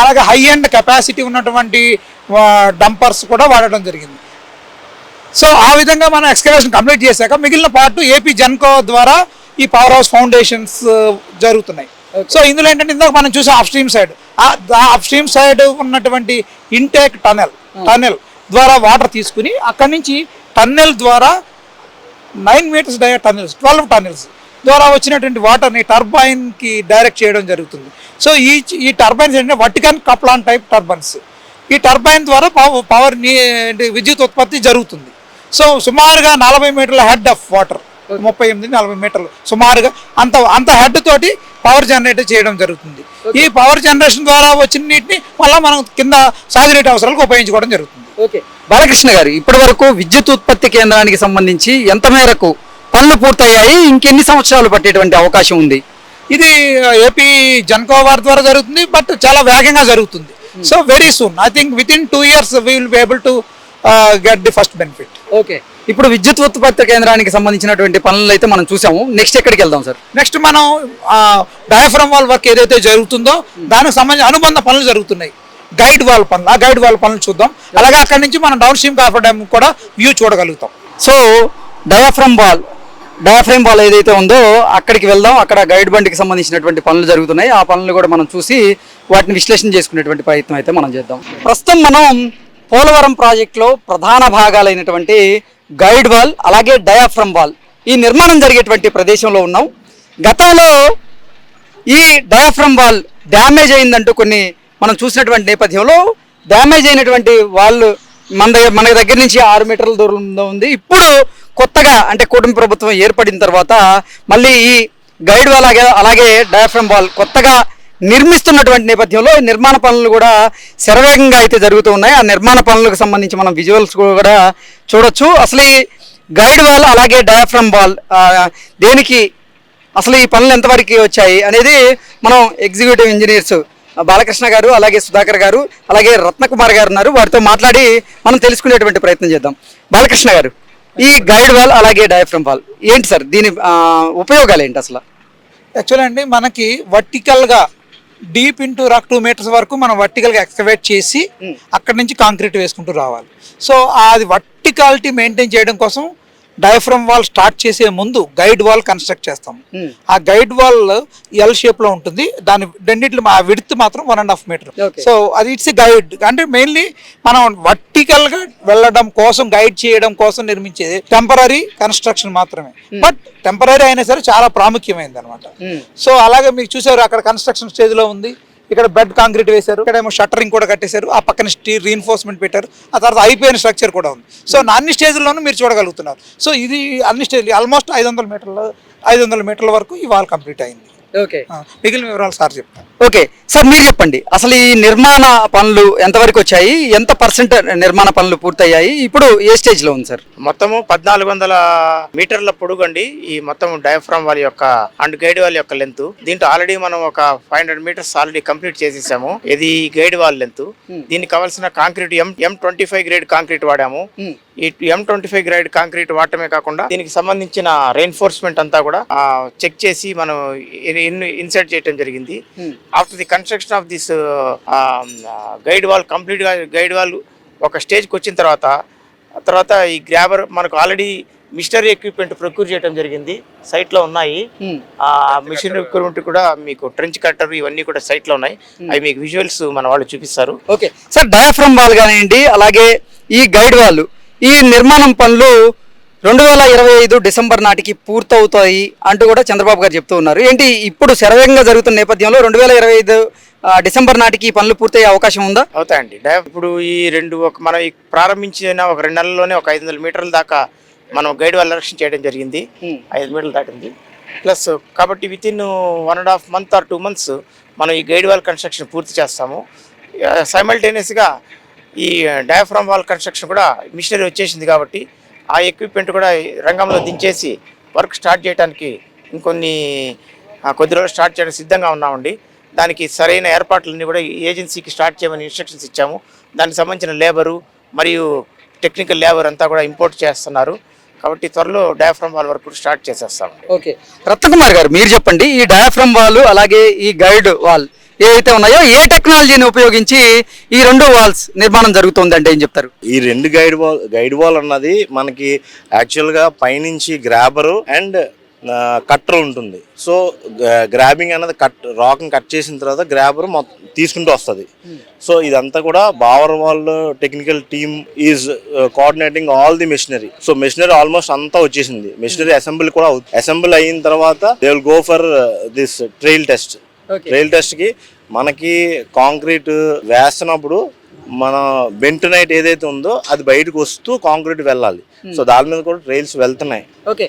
అలాగే హై అండ్ కెపాసిటీ ఉన్నటువంటి డంపర్స్ కూడా వాడడం జరిగింది. సో ఆ విధంగా మనం ఎక్స్కవేషన్ కంప్లీట్ చేశాక మిగిలిన పార్ట్ ఏపీ జెన్కో ద్వారా ఈ పవర్ హౌస్ ఫౌండేషన్స్ జరుగుతున్నాయి. సో ఇందులో ఏంటంటే ఇందాక మనం చూసే అప్ స్ట్రీమ్ సైడ్ ఆ అప్ స్ట్రీమ్ సైడ్ ఉన్నటువంటి ఇంటేక్ టనెల్ టనెల్ ద్వారా వాటర్ తీసుకుని అక్కడి నుంచి టన్నెల్ ద్వారా nine metres dia tunnels twelve tunnels ద్వారా వచ్చినటువంటి వాటర్ని టర్బైన్కి డైరెక్ట్ చేయడం జరుగుతుంది. సో ఈ ఈ టర్బైన్స్ ఏంటంటే వటికన్ కప్లాన్ టైప్ టర్బైన్స్ ఈ టర్బైన్ ద్వారా పవర్ పవర్ విద్యుత్ ఉత్పత్తి జరుగుతుంది. సో సుమారుగా నలభై మీటర్ల హెడ్ ఆఫ్ వాటర్ ముప్పై ఎనిమిది నలభై మీటర్లు సుమారుగా అంత అంత హెడ్ తోటి పవర్ జనరేట్ చేయడం జరుగుతుంది. ఈ పవర్ జనరేషన్ ద్వారా వచ్చిన నీటిని మళ్ళీ మనం కింద సాగునీటి అవసరాలకు ఉపయోగించుకోవడం జరుగుతుంది. ఓకే. బాలకృష్ణ గారు ఇప్పటి వరకు విద్యుత్ ఉత్పత్తి కేంద్రానికి సంబంధించి ఎంత మేరకు పనులు పూర్తయ్యాయి? ఇంకెన్ని సంవత్సరాలు పట్టేటువంటి అవకాశం ఉంది? ఇది ఏపీ జన్కో వారి ద్వారా జరుగుతుంది బట్ చాలా వేగంగా జరుగుతుంది. So very soon I think within two years we will be able to get the first benefit okay. ఇప్పుడు విద్యుత్ ఉత్పత్తి కేంద్రానికి సంబంధించినటువంటి పనులు అయితే మనం చూసాము. నెక్స్ట్ ఎక్కడికి వెళ్దాం సార్ నెక్స్ట్ మనం డయాఫ్రమ్ వాల్ వర్క్ ఏదైతే జరుగుతుందో దానికి సంబంధించి అనుబంధ పనులు జరుగుతున్నాయి. గైడ్ వాల్ పనులు. ఆ గైడ్ వాల్ పనులు చూద్దాం. అలాగే అక్కడి నుంచి మనం డౌన్ స్ట్రీమ్ కార్పొరేట్ డ్యామ్ కూడా వ్యూ చూడగలుగుతాం. So diaphragm wall diaphragm wall ఏదైతే ఉందో అక్కడికి వెళ్దాం. అక్కడ గైడ్ బండికి సంబంధించినటువంటి పనులు జరుగుతున్నాయి. ఆ పనులు కూడా మనం చూసి వాటిని విశ్లేషణ చేసుకునేటువంటి ప్రయత్నం అయితే మనం చేద్దాం. ప్రస్తుతం మనం పోలవరం ప్రాజెక్టులో ప్రధాన భాగాలైనటువంటి గైడ్ వాల్ అలాగే డయాఫ్రమ్ వాల్. ఈ నిర్మాణం జరిగేటువంటి ప్రదేశంలో ఉన్నాం. గతంలో ఈ డయాఫ్రమ్ వాల్ డ్యామేజ్ అయిందంటూ కొన్ని మనం చూసినటువంటి నేపథ్యంలో డ్యామేజ్ అయినటువంటి వాళ్ళు మన దగ్గర మన దగ్గర నుంచి ఆరు మీటర్ల దూరంలో ఉంది. ఇప్పుడు కొత్తగా అంటే కూటమి ప్రభుత్వం ఏర్పడిన తర్వాత మళ్ళీ ఈ గైడ్ వాల్ అలాగే అలాగే డయాఫ్రమ్ వాల్ కొత్తగా నిర్మిస్తున్నటువంటి నేపథ్యంలో నిర్మాణ పనులు కూడా శరవేగంగా అయితే జరుగుతూ ఉన్నాయి. ఆ నిర్మాణ పనులకు సంబంధించి మనం విజువల్స్ కూడా చూడొచ్చు. అసలు ఈ గైడ్ వాల్ అలాగే డయాఫ్రమ్ వాల్ దేనికి అసలు ఈ పనులు ఎంతవరకు వచ్చాయి అనేది మనం ఎగ్జిక్యూటివ్ ఇంజనీర్స్ బాలకృష్ణ గారు అలాగే సుధాకర్ గారు అలాగే రత్నకుమార్ గారు ఉన్నారు. వారితో మాట్లాడి మనం తెలుసుకునేటువంటి ప్రయత్నం చేద్దాం. బాలకృష్ణ గారు ఈ గైడ్ వాల్ అలాగే డయాఫ్రమ్ వాల్ ఏంటి సార్? దీని ఉపయోగాలు ఏంటి అసలు? యాక్చువల్ అండి మనకి వర్టికల్గా deep into rock two metres వరకు మనం వర్టికల్గా ఎక్స్కవేట్ చేసి అక్కడి నుంచి కాంక్రీట్ వేసుకుంటూ రావాలి. సో అది వర్టికాలిటీ మెయింటైన్ చేయడం కోసం డయాఫ్రమ్ వాల్ స్టార్ట్ చేసే ముందు గైడ్ వాల్ కన్స్ట్రక్ట్ చేస్తాం. Hmm. ఆ గైడ్ వాల్ ఎల్ షేప్లో ఉంటుంది. దాని రెండిట్లో ఆ విడ్త్ మాత్రం one and half metre. So అది ఇట్స్ గైడ్ అంటే మెయిన్లీ మనం వర్టికల్గా వెళ్ళడం కోసం గైడ్ చేయడం కోసం నిర్మించేది టెంపరీ కన్స్ట్రక్షన్ మాత్రమే. బట్ టెంపరీ అయినా సరే చాలా ప్రాముఖ్యమైనది అనమాట Hmm. సో అలాగే మీకు చూసారు అక్కడ కన్స్ట్రక్షన్ స్టేజ్లో ఉంది. ఇక్కడ బెడ్ కాంక్రీట్ వేశారు. ఇక్కడ ఏమో షట్టరింగ్ కూడా కట్టేశారు. ఆ పక్కన స్టీల్ రీఎన్ఫోర్స్మెంట్ పెట్టారు. ఆ తర్వాత అయిపోయిన స్ట్రక్చర్ కూడా ఉంది. సో అన్ని స్టేజ్లోనూ మీరు చూడగలుగుతున్నారు. సో ఇది అన్ని స్టేజ్ ఆల్మోస్ట్ ఐదు వందల మీటర్ల ఐదు వందల మీటర్ల వరకు ఈ వాల్ కంప్లీట్ అయింది. ఓకే. మిగిలిన వివరాలు సార్ చెప్తాను. ఓకే. సార్ మీరు చెప్పండి. అసలు ఈ నిర్మాణ పనులు ఎంతవరకు వచ్చాయి? ఎంత పర్సెంట్ నిర్మాణ పనులు పూర్తయ్యాయి? ఇప్పుడు ఏ స్టేజ్లో ఉంది సార్? మొత్తము పద్నాలుగు వందల మీటర్ల పొడుగు అండి. ఈ మొత్తం డయాఫ్రామ్ వాల్ యొక్క అండ్ గైడ్ వాల్ యొక్క లెంత్. దీంట్లో ఆల్రెడీ మనం ఒక five hundred metres already complete చేసేసాము. ఇది గైడ్ వాల్ లెంత్. దీనికి కావాల్సిన concrete M M twenty five grade concrete వాడాము. ఈ M twenty five grade concrete వాడటమే కాకుండా దీనికి సంబంధించిన రెయిన్ఫోర్స్మెంట్ అంతా కూడా చెక్ చేసి మనం ఇన్సర్ట్ చేయడం జరిగింది. After the construction of this guide wall కంప్లీట్గా గైడ్ వాల్ ఒక స్టేజ్కి వచ్చిన తర్వాత తర్వాత ఈ గ్రాబర్ మనకు ఆల్రెడీ మిషనరీ ఎక్విప్మెంట్ ప్రొక్యూర్ చేయడం జరిగింది. సైట్లో ఉన్నాయి. ఆ మిషనరీ ఎక్విప్మెంట్ కూడా మీకు ట్రెంచ్ కట్టర్ ఇవన్నీ కూడా సైట్లో ఉన్నాయి. అవి మీకు విజువల్స్ మన వాళ్ళు చూపిస్తారు. ఓకే సార్ డయాఫ్రమ్ వాల్ కానివ్వండి అలాగే ఈ గైడ్ వాల్ ఈ నిర్మాణం పనులు రెండు వేల ఇరవై ఐదు డిసెంబర్ నాటికి పూర్తవుతాయి అంటూ కూడా చంద్రబాబు గారు చెప్తూ ఉన్నారు. ఏంటి ఇప్పుడు శరవేగంగా జరుగుతున్న నేపథ్యంలో రెండు వేల ఇరవై ఐదు డిసెంబర్ నాటికి పనులు పూర్తయ్యే అవకాశం ఉందా? అవుతాయండి. ఇప్పుడు ఈ రెండు ఒక మనం ప్రారంభించిన ఒక రెండు నెలల్లోనే ఒక ఐదు వందల మీటర్ల దాకా మనం గైడ్ వాల్ ఎలక్షన్ చేయడం జరిగింది. ఐదు మీటర్లు దాటింది ప్లస్ కాబట్టి within one and half month or two months మనం ఈ గైడ్ వాల్ కన్స్ట్రక్షన్ పూర్తి చేస్తాము. సైమల్టేనియస్గా ఈ డయాఫ్రామ్ వాల్ కన్స్ట్రక్షన్ కూడా మిషనరీ వచ్చేసింది కాబట్టి ఆ ఎక్విప్మెంట్ కూడా ఈ రంగంలో దించేసి వర్క్ స్టార్ట్ చేయడానికి ఇంకొన్ని కొద్ది రోజులు స్టార్ట్ చేయడానికి సిద్ధంగా ఉన్నామండి. దానికి సరైన ఏర్పాట్లన్నీ కూడా ఈ ఏజెన్సీకి స్టార్ట్ చేయమని ఇన్స్ట్రక్షన్స్ ఇచ్చాము. దానికి సంబంధించిన లేబరు మరియు టెక్నికల్ లేబర్ అంతా కూడా ఇంపోర్ట్ చేస్తున్నారు. కాబట్టి త్వరలో డయాఫ్రమ్ వాల్ వర్క్ స్టార్ట్ చేసేస్తాం ఓకే రత్నకుమార్ గారు మీరు చెప్పండి ఈ డయాఫ్రమ్ వాల్ అలాగే ఈ గైడ్ వాల్ ఏవైతే ఉన్నాయో ఏ టెక్నాలజీని ఉపయోగించి ఈ రెండు వాల్స్ నిర్మాణం జరుగుతుందంటే ఏం చెప్తారు? ఈ రెండు గైడ్ వాల్ గైడ్ వాల్ అన్నది మనకి యాక్చువల్గా పైనుంచి గ్రాబరు అండ్ కట్టర్ ఉంటుంది. సో గ్రాబింగ్ అన్నది కట్ రాక్ని కట్ చేసిన తర్వాత గ్రాబర్ మొత్తం తీసుకుంటూ వస్తుంది. సో ఇదంతా కూడా Bauer wall technical team is coordinating all the machinery. So machinery almost అంతా వచ్చేసింది. మెషినరీ అసెంబ్లీ కూడా అసెంబ్లీ అయిన తర్వాత they will go for this trial test. Trial టెస్ట్కి మనకి కాంక్రీట్ వేస్తున్నప్పుడు మన బెంటనైట్ ఏదైతే ఉందో అది బయటకు వస్తూ కాంక్రీట్ వెళ్ళాలి. సో దాని మీద కూడా ట్రైల్స్ వెళ్తున్నాయి. ఓకే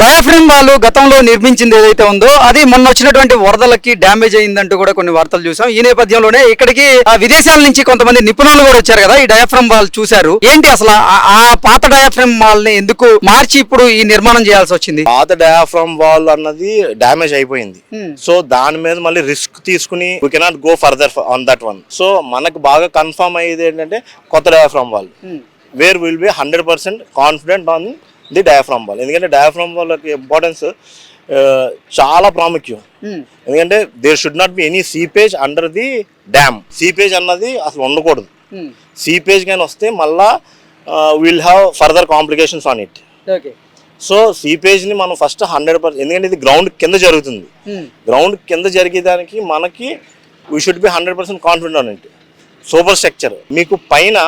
డయాఫ్రమ్ వాళ్ళు గతంలో నిర్మించింది ఏదైతే ఉందో అది మొన్న వచ్చినటువంటి వరదలకి డ్యామేజ్ అయిందంటూ కూడా కొన్ని వార్తలు చూసాం. ఈ నేపథ్యంలోనే ఇక్కడికి ఆ విదేశాల నుంచి కొంతమంది నిపుణులు కూడా వచ్చారు కదా ఈ డయాఫ్రమ్ వాల్ చూశారు. ఏంటి అసలు ఆ- ఆ పాత డయాఫ్రమ్ వాల్ని ఎందుకు మార్చి ఇప్పుడు ఈ నిర్మాణం చేయాల్సి వచ్చింది? పాత డయాఫ్రమ్ వాల్ అన్నది డ్యామేజ్ అయిపోయింది. సో దాని మీద మళ్ళీ రిస్క్ తీసుకుని we cannot go further on that one so మనకు బాగా కన్ఫర్మ్ అయ్యేది ఏంటంటే కొత్త diaphragm wall where will be hundred percent confident on the diaphragm wall ఎందుకంటే డయాఫ్రమ్ వాల్ ఇంపార్టెన్స్ చాలా ప్రాముఖ్యం. ఎందుకంటే there should not be any seepage under the dam seepage అన్నది అసలు ఉండకూడదు. సీపేజ్ కానీ వస్తే మళ్ళా will have further complications on it so సీపేజ్ని మనం ఫస్ట్ హండ్రెడ్ పర్సెంట్ ఎందుకంటే ఇది గ్రౌండ్ కింద జరుగుతుంది. గ్రౌండ్ కింద జరిగేదానికి మనకి we should be hundred percent confident on it superstructure మీకు పైన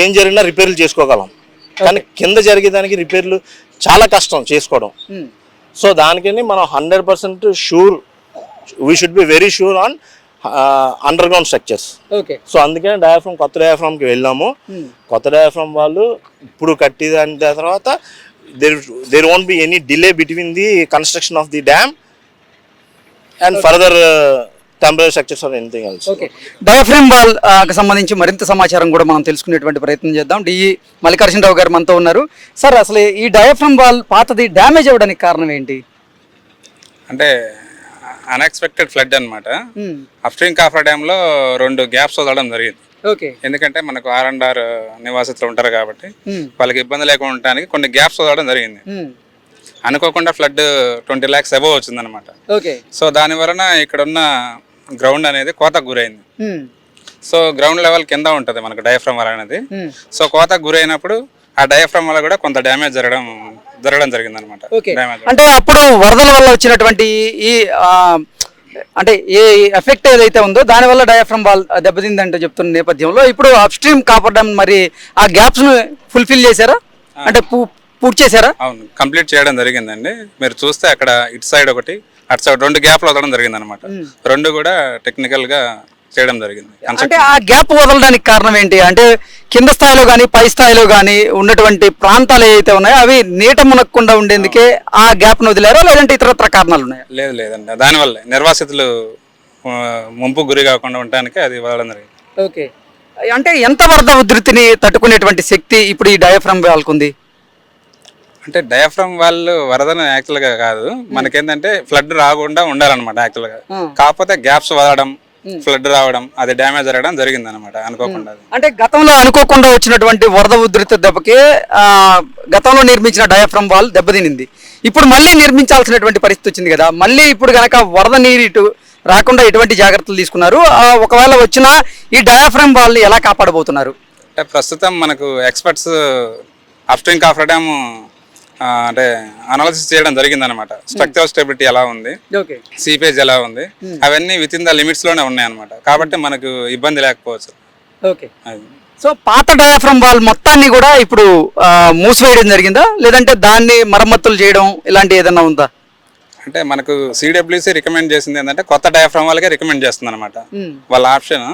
ఏం జరిగినా రిపేర్లు చేసుకోగలం. కానీ కింద జరిగేదానికి రిపేర్లు చాలా కష్టం చేసుకోవడం. సో దానికని మనం hundred percent sure we should be very sure on underground structures okay. So అందుకనే డయాఫ్రమ్ కొత్త డయాఫ్రమ్కి వెళ్ళాము. కొత్త డయాఫ్రమ్ వాళ్ళు ఇప్పుడు కట్టిదాని తర్వాత there there won't be any delay between the construction of the dam and further temporary structures or anything else okay diaphragm వాల్కి సంబంధించి మరింత సమాచారం కూడా మనం తెలుసుకునేటువంటి ప్రయత్నం చేద్దాం. డిఈ మల్లికార్జునరావు గారు మనతో ఉన్నారు. సార్ అసలు ఈ డయాఫ్రమ్ వాల్ పాతది డ్యామేజ్ అవ్వడానికి కారణం ఏంటి? అంటే అన్ఎక్స్పెక్టెడ్ ఫ్లడ్ అనమాట అప్స్ట్రీమ్ కాఫర్ డ్యామ్లో రెండు గ్యాప్స్ వదలడం జరిగింది. ఓకే ఎందుకంటే మనకు ఆర్ అండ్ ఆర్ నివాసితులు ఉంటారు కాబట్టి వాళ్ళకి ఇబ్బంది లేకుండా ఉండడానికి కొన్ని గ్యాప్స్ వదలడం జరిగింది. అనుకోకుండా ఫ్లడ్ ట్వంటీ ల్యాక్స్ అబోవ్ వచ్చిందనమాట ఓకే సో దాని వలన ఇక్కడ ఉన్న గ్రౌండ్ అనేది కోతకు గురైంది. సో గ్రౌండ్ లెవెల్ కింద ఉంటుంది మనకు డయాఫ్రమ్ వల్ అనేది. సో కోతకు గురైనప్పుడు ఆ డయాఫ్రమ్ వల్ల కూడా కొంత డ్యామేజ్ జరగడం జరగడం జరిగింది అనమాట అంటే అప్పుడు వరదల వల్ల వచ్చినటువంటి ఈ అంటే ఏ ఎఫెక్ట్ ఏదైతే ఉందో దానివల్ల డయాఫ్రమ్ వాల్ దెబ్బతిందంటే చెప్తున్న నేపథ్యంలో ఇప్పుడు అప్ స్ట్రీమ్ కాపర్ డ్యామ్ మరి ఆ గ్యాప్స్ను ఫుల్ఫిల్ చేశారా? అంటే పూర్తి చేశారా? అవును. కంప్లీట్ చేయడం జరిగిందండి. మీరు చూస్తే అక్కడ ఇటు సైడ్ ఒకటి అటు సైడ్ రెండు గ్యాప్లు వదలడం జరిగింది అనమాట రెండు కూడా టెక్నికల్గా చేయడం జరిగింది. అంటే ఆ గ్యాప్ వదలడానికి కారణం ఏంటి? అంటే కింద స్థాయిలో కానీ పై స్థాయిలో కానీ ఉన్నటువంటి ప్రాంతాలు ఏవైతే ఉన్నాయో అవి నీట మునక్కుండా ఉండేందుకే ఆ గ్యాప్ను వదిలేరా? లేదంటే ఇతరత్ర కారణాలు ఉన్నాయా? లేదు లేదండి. దానివల్ల. నిర్వాసితులు ముంపు గురి కాకుండా ఉండటానికి అది వదలడం జరిగింది. ఓకే. అంటే ఎంత వరద ఉధృతిని తట్టుకునేటువంటి శక్తి ఇప్పుడు ఈ డయాఫ్రమ్ వాళ్ళకుంది? అంటే డయాఫ్రమ్ వాళ్ళు వరదన యాక్చువల్గా కాదు. మనకేంటంటే ఫ్లడ్ రాకుండా ఉండాలన్నమాట యాక్చువల్గా. కాకపోతే గ్యాప్స్ వదలడం ఫ్లడ్ రావడం అది డ్యామేజ్ జరగడం జరిగింది అనమాట అనుకోకుండా. అంటే గతంలో అనుకోకుండా వచ్చినటువంటి వరద ఉధృతి దెబ్బకి ఆ, గతంలో నిర్మించిన డయాఫ్రమ్ వాల్ దెబ్బతినింది. ఇప్పుడు మళ్ళీ నిర్మించాల్సినటువంటి పరిస్థితి వచ్చింది కదా. మళ్ళీ ఇప్పుడు గనక వరద నీరు ఇటు రాకుండా ఎటువంటి జాగ్రత్తలు తీసుకున్నారు? ఒకవేళ వచ్చినా ఈ డయాఫ్రమ్ వాల్ని ఎలా కాపాడబోతున్నారు? అంటే ప్రస్తుతం మనకు ఎక్స్పర్ట్స్ అప్స్ట్రీమ్ కాఫర్ డ్యామ్ అంటే అనాలిసిస్ చేయడం జరిగింది అనమాట స్ట్రక్చరల్ స్టెబిలిటీ ఎలా ఉంది సీపేజ్ ఎలా ఉంది. అవన్నీ విత్ ఇన్ ద లిమిట్స్లోనే ఉన్నాయి అనమాట కాబట్టి మనకు ఇబ్బంది లేకపోవచ్చు. ఓకే. సో పాత డయాఫ్రమ్ వాల్ మొత్తాన్ని కూడా ఇప్పుడు మూసివేయడం జరిగిందా? లేదంటే దాన్ని మరమ్మతులు చేయడం ఇలాంటి ఏదైనా ఉందా? అంటే మనకు సిడబ్ల్యూసి రికమెండ్ చేసింది ఏంటంటే కొత్త డయాఫ్రామ్ వాళ్ళకే రికమెండ్ చేస్తుంది అనమాట వాళ్ళ ఆప్షన్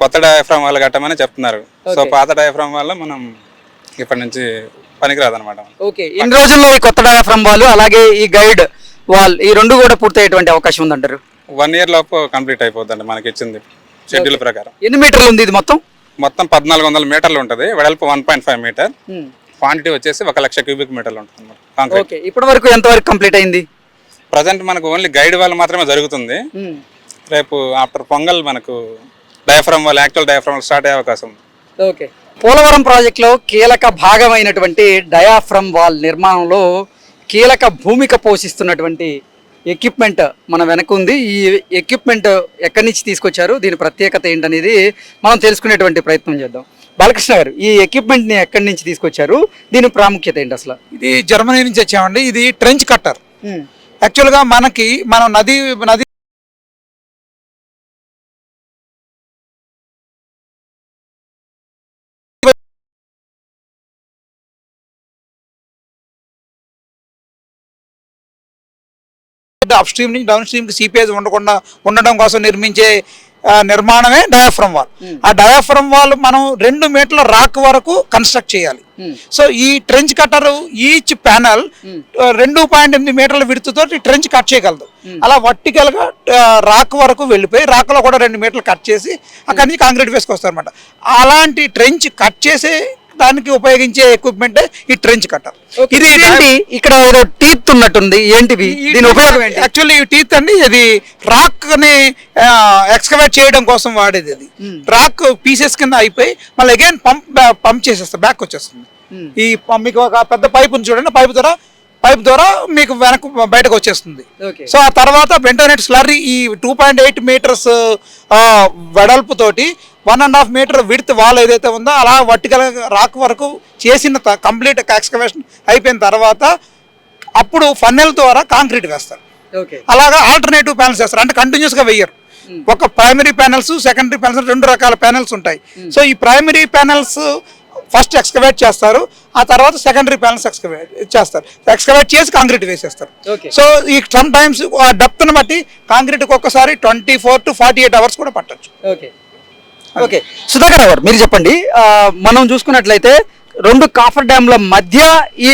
కొత్త డయాఫ్రామ్ వాళ్ళు కట్టమని చెప్తున్నారు. సో పాత డయాఫ్రామ్ వల్ల మనం ఇప్పటి నుంచి పనికిరాదు అనమాట ఓకే. ఇన్ని రోజుల్లో ఈ కొత్త డయాఫ్రమ్ వాల్ అలాగే ఈ గైడ్ వాల్ ఈ రెండు కూడా పూర్తయ్యేటువంటి అవకాశం ఉందంటారు? వన్ ఇయర్ లోపు కంప్లీట్ అయిపోద్దండి మనకి ఇచ్చింది. షెడ్యూల్ ప్రకారం. ఎన్ని మీటర్లు ఉంది ఇది మొత్తం? మొత్తం పద్నాలుగు వందల మీటర్లు ఉంటుంది. వెడల్పు one point five metre quantity వచ్చేసి ఒక లక్ష క్యూబిక్ మీటర్లు ఉంటుంది కాంక్రీట్ ఇప్పటి వరకు ఎంతవరకు కంప్లీట్ అయింది? ప్రజెంట్ మనకు ఓన్లీ గైడ్ వాళ్ళు మాత్రమే జరుగుతుంది. రేపు ఆఫ్టర్ పొంగల్ మనకు డయాఫ్రామ్ వాళ్ళు యాక్చువల్ డయాఫ్రామ్ స్టార్ట్ అయ్యే అవకాశం ఉంది. ఓకే పోలవరం ప్రాజెక్టులో కీలక భాగమైనటువంటి డయాఫ్రమ్ వాల్ నిర్మాణంలో కీలక భూమిక పోషిస్తున్నటువంటి ఎక్విప్మెంట్ మన వెనక ఉంది ఈ ఎక్విప్మెంట్ ఎక్కడి నుంచి తీసుకొచ్చారు? దీని ప్రత్యేకత ఏంటనేది మనం తెలుసుకునేటువంటి ప్రయత్నం చేద్దాం. బాలకృష్ణ గారు ఈ ఎక్విప్మెంట్ని ఎక్కడి నుంచి తీసుకొచ్చారు? దీని ప్రాముఖ్యత ఏంటి అసలు? ఇది జర్మనీ నుంచి వచ్చామండి. ఇది ట్రెంచ్ కట్టర్ యాక్చువల్గా మనకి మనం నది నది అప్ స్ట్రీమ్ నుంచి డౌన్ స్ట్రీమ్కి సీపేజ్ ఉండకుండా ఉండడం కోసం నిర్మించే నిర్మాణమే డయాఫ్రమ్ వాల్ ఆ డయాఫ్రమ్ వాల్ మనం రెండు మీటర్ల రాక్ వరకు కన్స్ట్రక్ట్ చేయాలి. సో ఈ ట్రెంచ్ కట్టర్ ఈచ్ ప్యానల్ రెండు పాయింట్ ఎనిమిది మీటర్ల విడుతుతో ట్రెంచ్ కట్ చేయగలదు. అలా వర్టికల్గా రాక్ వరకు వెళ్ళిపోయి రాక్లో కూడా రెండు మీటర్లు కట్ చేసి అక్కడి నుంచి కాంక్రీట్ వేసుకొస్తారు అనమాట అలాంటి ట్రెంచ్ కట్ చేసే దానికి ఉపయోగించే ఎక్విప్మెంట్ ఈ ట్రెంచ్ కట్టర్ ఇది ఏంటి ఇక్కడ ఏదో టీత్ ఉన్నట్టుంది. ఏంటివి దీని ఉపయోగం ఏంటి? యాక్చువల్లీ ఈ టీత్ అండి ఇది రాక్ని ఎక్స్కవేట్ చేయడం కోసం వాడేది అది రాక్ పీసెస్ కింద అయిపోయి మళ్ళీ అగైన్ పంప్ పంప్ చేసేస్తారు బ్యాక్ వచ్చేస్తుంది. ఈ పం- మీకు ఒక పెద్ద పైప్ ఉంది చూడండి పైప్ ద్వారా పైప్ ద్వారా మీకు వెనక బయటకు వచ్చేస్తుంది. సో ఆ తర్వాత వెంటనేట్ స్లర్రీ ఈ two point eight metres వెడల్పుతోటి one and half metre width wall ఏదైతే ఉందో అలా వర్టికల్ రాక్ వరకు చేసిన కంప్లీట్ ఎక్స్కవేషన్ అయిపోయిన తర్వాత అప్పుడు ఫన్నెల్ ద్వారా కాంక్రీట్ వేస్తారు. అలాగా ఆల్టర్నేటివ్ ప్యానల్స్ వేస్తారు. అంటే కంటిన్యూస్గా వేయరు ఒక ప్రైమరీ ప్యానల్స్ సెకండరీ ప్యానల్స్ రెండు రకాల ప్యానల్స్ ఉంటాయి. సో ఈ ప్రైమరీ ప్యానల్స్ ఫస్ట్ ఎక్స్కవేట్ చేస్తారు ఆ తర్వాత సెకండరీ ప్యానల్స్ ఎక్స్కవేట్ చేస్తారు. ఎక్స్కవేట్ చేసి కాంక్రీట్ వేసేస్తారు. సో ఈ సమ్ టైమ్స్ ఆ డెప్త్ని బట్టి కాంక్రీట్కి ఒక్కసారి twenty four to forty eight hours కూడా పట్టొచ్చు. ఓకే. ఓకే. సుధాకర్ గారు మీరు చెప్పండి. మనం చూసుకున్నట్లయితే రెండు కాఫర్ డ్యామ్ల మధ్య ఈ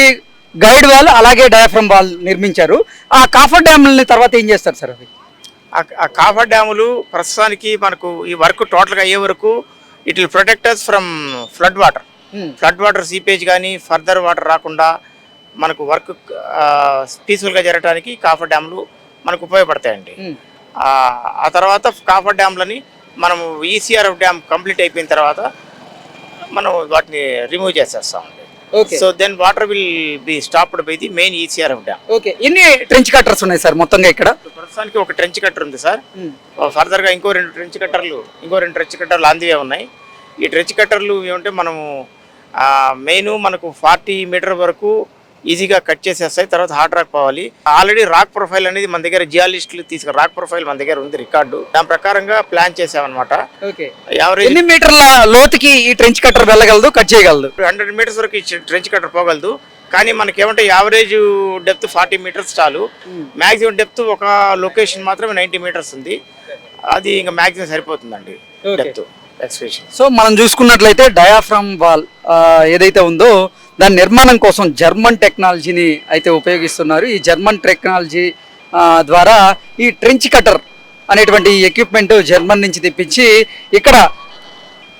గైడ్ వాల్ అలాగే డయాఫ్రమ్ వాల్ నిర్మించారు. ఆ కాఫర్ డ్యామ్లని తర్వాత ఏం చేస్తారు సార్ అవి? ఆ- ఆ కాఫర్ డ్యాములు ప్రస్తుతానికి మనకు ఈ వర్క్ టోటల్గా అయ్యే వరకు it will protect us from flood water flood water seepage కానీ ఫర్దర్ వాటర్ రాకుండా మనకు వర్క్ పీస్ఫుల్గా జరగడానికి కాఫర్ డ్యాములు మనకు ఉపయోగపడతాయండి. ఆ ఆ తర్వాత కాఫర్ డ్యామ్లని మనము ఈసీఆర్ఎఫ్ డ్యామ్ కంప్లీట్ అయిపోయిన తర్వాత మనం వాటిని remove చేసేస్తామండి. Okay so then water will be stopped by the main ECRF dam. Okay ఎన్ని ట్రెంచ్ కట్టర్స్ ఉన్నాయి సార్ మొత్తంగా ఇక్కడ? ప్రస్తుతానికి ఒక ట్రెంచ్ కట్టర్ ఉంది సార్. ఫర్దర్గా ఇంకో రెండు ట్రెంచ్ కట్టర్లు ఇంకో రెండు ట్రెంచ్ కట్టర్లు అందివే ఉన్నాయి. ఈ ట్రెంచ్ కట్టర్లు ఏమంటే మనము మెయిన్ మనకు ఫార్టీ మీటర్ వరకు ఈజీగా కట్ చేసేస్తాయి తర్వాత హార్డ్ రాక్ పోవాలి. ఆల్రెడీ రాక్ ప్రొఫైల్ అనేది మన దగ్గర జియాలిస్టులు తీసుకు రాక్ ప్రొఫైల్ మన దగ్గర ఉంది రికార్డు. దాని ప్రకారంగా ప్లాన్ చేసామన్నమాట. ఎన్ని మీటర్ల లోతుకి ఈ ట్రెంచ్ కట్టర్ వెళ్ళగలదు కట్ చేయగలదు? హండ్రెడ్ మీటర్స్ వరకు ట్రెంచ్ కట్టర్ పోగలదు. కానీ మనకి ఏమంటే యావరేజ్ డెప్త్ ఫార్టీ మీటర్స్ చాలు. మ్యాక్సిమం డెప్త్ ఒక లొకేషన్ మాత్రమే నైంటీ మీటర్స్ ఉంది. అది ఇంకా మ్యాక్సిమం సరిపోతుందండి. Depth expression. సో మనం చూసుకున్నట్లయితే డయాఫ్రమ్ వాల్ ఏదైతే ఉందో దాని నిర్మాణం కోసం జర్మన్ టెక్నాలజీని అయితే ఉపయోగిస్తున్నారు. ఈ జర్మన్ టెక్నాలజీ ద్వారా ఈ ట్రెంచ్ కటర్ అనేటువంటి ఎక్విప్మెంట్ జర్మన్ నుంచి తెప్పించి ఇక్కడ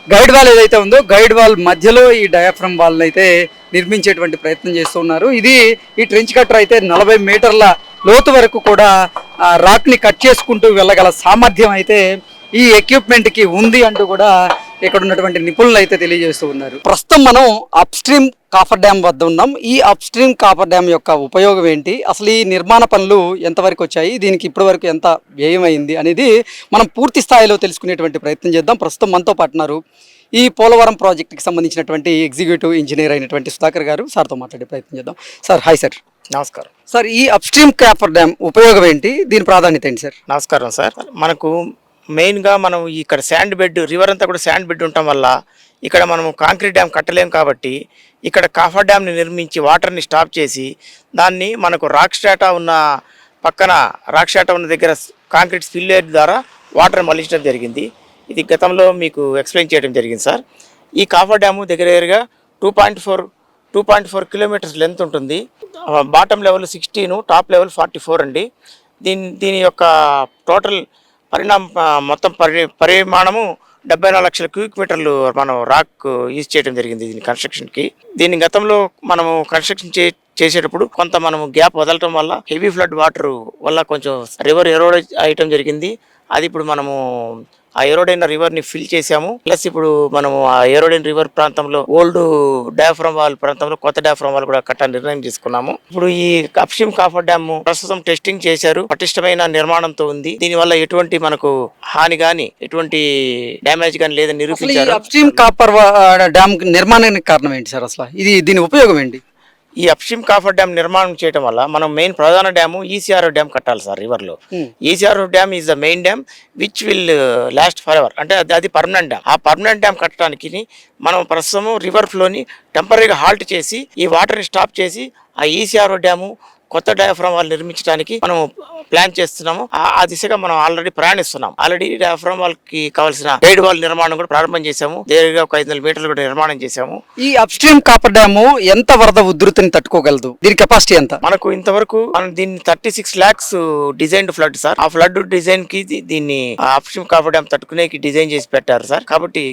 గైడ్ వాల్ ఏదైతే ఉందో గైడ్ వాల్ మధ్యలో ఈ డయాఫ్రమ్ వాల్ని అయితే నిర్మించేటువంటి ప్రయత్నం చేస్తున్నారు. ఇది ఈ ట్రెంచ్ కట్టర్ అయితే నలభై మీటర్ల లోతు వరకు కూడా రాక్ని కట్ చేసుకుంటూ వెళ్ళగల సామర్థ్యం అయితే ఈ ఎక్విప్మెంట్కి ఉంది అంటూ కూడా ఇక్కడ ఉన్నటువంటి నిపుణులు అయితే తెలియజేస్తూ ఉన్నారు. ప్రస్తుతం మనం అప్ స్ట్రీమ్ కాఫర్ డ్యామ్ వద్ద ఉన్నాం. ఈ అప్ స్ట్రీమ్ కాఫర్ డ్యామ్ యొక్క ఉపయోగం ఏంటి? అసలు ఈ నిర్మాణ పనులు ఎంతవరకు వచ్చాయి? దీనికి ఇప్పటివరకు ఎంత వ్యయమైంది అనేది మనం పూర్తి స్థాయిలో తెలుసుకునేటువంటి ప్రయత్నం చేద్దాం. ప్రస్తుతం మనతో పాటు ఉన్నారు ఈ పోలవరం ప్రాజెక్ట్కి సంబంధించినటువంటి ఎగ్జిక్యూటివ్ ఇంజనీర్ అయినటువంటి సుధాకర్ గారు. సార్తో మాట్లాడే ప్రయత్నం చేద్దాం. Sir hi sir. నమస్కారం. సార్ ఈ అప్ స్ట్రీమ్ కాఫర్ డ్యామ్ ఉపయోగం ఏంటి? దీని ప్రాధాన్యత ఏంటి సార్? నమస్కారం సార్. మనకు మెయిన్గా మనం ఇక్కడ శాండ్ బెడ్ రివర్ అంతా కూడా శాండ్ బెడ్ ఉండటం వల్ల ఇక్కడ మనము కాంక్రీట్ డ్యామ్ కట్టలేం కాబట్టి ఇక్కడ కాఫర్ డ్యామ్ని నిర్మించి వాటర్ని స్టాప్ చేసి దాన్ని మనకు రాక్స్టాటా ఉన్న పక్కన రాక్ ఉన్న దగ్గర కాంక్రీట్ స్పిల్లేర్ ద్వారా వాటర్ మళ్ళించడం జరిగింది. ఇది గతంలో మీకు ఎక్స్ప్లెయిన్ చేయడం జరిగింది సార్. ఈ కాఫర్ డ్యాము దగ్గర దగ్గరగా two point four two point four kilometres length ఉంటుంది. Bottom level sixteen top level forty four అండి. దీని దీని యొక్క టోటల్ పరిణామ మొత్తం పరి పరిమాణము డెబ్బై నాలుగు లక్షల క్యూబిక్ మీటర్లు మనం రాక్ యూజ్ చేయడం జరిగింది దీని కన్స్ట్రక్షన్కి. దీని గతంలో మనము కన్స్ట్రక్షన్ చే చేసేటప్పుడు కొంత మనము గ్యాప్ వదలటం వల్ల హెవీ ఫ్లడ్ వాటర్ వల్ల కొంచెం రివర్ ఎరోడ్ అయ్యటం జరిగింది. అది ఇప్పుడు మనము ఆ ఎరోడైన రివర్ని ఫిల్ చేసాము ప్లస్ ఇప్పుడు మనము ఆ ఎరోడైన రివర్ ప్రాంతంలో ఓల్డ్ డయాఫ్రమ్ వాల్ ప్రాంతంలో కొత్త డయాఫ్రమ్ వాల్ కూడా కట్ట నిర్ణయం తీసుకున్నాము. ఇప్పుడు ఈ అప్షిమ్ కాఫర్ డ్యామ్ ప్రస్తుతం టెస్టింగ్ చేశారు. పటిష్టమైన నిర్మాణంతో ఉంది. దీని వల్ల ఎటువంటి మనకు హాని గాని ఎటువంటి డ్యామేజ్ గాని లేదని నిరూపించారు. అప్ స్ట్రీమ్ కాపర్ డ్యామ్ నిర్మాణానికి కారణం ఏంటి సార్ అసలు? ఇది దీని ఉపయోగం ఏంటి? ఈ అప్షిమ్ కాఫర్ డ్యామ్ నిర్మాణం చేయడం వల్ల మనం మెయిన్ ప్రధాన డ్యాము ఈసీఆర్ డ్యామ్ కట్టాలి సార్ రివర్లో ECR dam is the main dam which will last forever అంటే అది అది పర్మనెంట్ డ్యామ్ ఆ పర్మనెంట్ డ్యామ్ కట్టడానికి మనం ప్రస్తుతం రివర్ ఫ్లోని టెంపరీగా హాల్ట్ చేసి ఈ వాటర్ని స్టాప్ చేసి ఆ ఈసీఆర్ డ్యాము కొత్త డయాఫ్రామ్ వాల్ నిర్మించడానికి మనం ప్లాన్ చేస్తున్నాము. ఆ- దిశగా మనం ఆల్రెడీ ప్రయాణిస్తున్నాం. ఆల్రెడీ డయాఫ్రామ్ వాల్కి కావాల్సిన గైడ్ వాల్ నిర్మాణం కూడా ప్రారంభం చేశాము. దగ్గరగా ఒక ఐదు వందల మీటర్లు కూడా నిర్మాణం చేశాము. ఈ అప్ స్ట్రీమ్ కాపర్ డ్యామ్ ఎంత వరద ఉధృతిని తట్టుకోగలదు? దీని కెపాసిటీ ఎంత? మనకు ఇంతవరకు మనం దీన్ని thirty six lakhs design flood sir ఆ ఫ్లడ్ డిజైన్కి దీన్ని ఆప్షన్ కాఫర్ డ్యామ్ తట్టుకునే డిజైన్ చేసి పెట్టారు సార్ కాబట్టి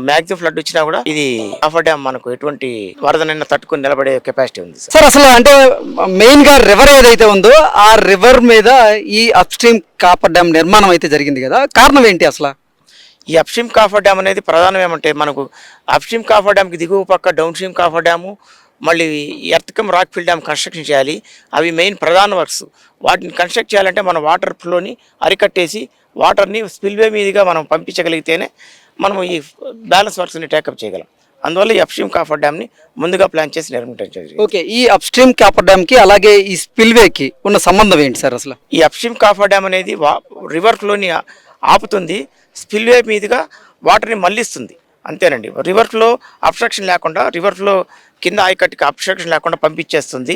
మ్యాక్సిమం ఫ్లడ్ వచ్చినా కూడా ఇది కాఫర్ డ్యామ్ మనకు ఎటువంటి వరదనైనా తట్టుకుని నిలబడే కెపాసిటీ ఉంది సార్ అసలు అంటే మెయిన్ మెయిన్గా రివర్ ఏదైతే ఉందో ఆ రివర్ మీద ఈ అప్స్ట్రీమ్ కాపర్ డ్యామ్ నిర్మాణం అయితే జరిగింది కదా. కారణం ఏంటి అసలు? ఈ అప్స్ట్రీమ్ కాఫర్ డ్యామ్ అనేది ప్రధానం ఏమంటే మనకు అప్స్ట్రీమ్ కాఫర్ డ్యామ్కి దిగువ పక్క డౌన్ స్ట్రీమ్ కాఫర్ డ్యాము మళ్ళీ earth cum rock fill dam construction చేయాలి. అవి మెయిన్ ప్రధాన వర్క్స్ వాటిని కన్స్ట్రక్ట్ చేయాలంటే మన వాటర్ ఫ్లోని అరికట్టేసి వాటర్ని స్పిల్వే మీదుగా మనం పంపించగలిగితేనే మనం ఈ బ్యాలెన్స్ వర్క్స్ని టేకప్ చేయగలం. అందువల్ల ఈ అప్స్ట్రీమ్ కాఫర్ డ్యామ్ని ముందుగా ప్లాన్ చేసి నిర్మించడం జరిగింది. ఓకే ఈ అప్ స్ట్రీమ్ కాపర్ డ్యామ్కి అలాగే ఈ స్పిల్వే కి ఉన్న సంబంధం ఏంటి సార్ అసలు? ఈ అప్స్ట్రీమ్ కాఫర్ డ్యామ్ అనేది రివర్ ఫ్లోని ఆపుతుంది స్పిల్వే మీదుగా వాటర్ని మళ్ళిస్తుంది. అంతేనండి. రివర్ ఫ్లో అబ్స్ట్రక్షన్ లేకుండా రివర్ ఫ్లో కింద ఆయకట్టుకి అబ్స్ట్రక్షన్ లేకుండా పంపించేస్తుంది.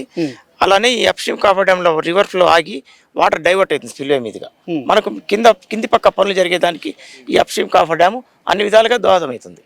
అలానే ఈ అప్స్ట్రీమ్ కాఫర్ డ్యామ్లో రివర్ ఫ్లో ఆగి వాటర్ డైవర్ట్ అవుతుంది స్పిల్వే మీదుగా. మనకు కింద కింది పక్క పనులు జరిగేదానికి ఈ అప్స్ట్రీమ్ కాఫర్ డ్యామ్ అన్ని విధాలుగా దోహదమవుతుంది.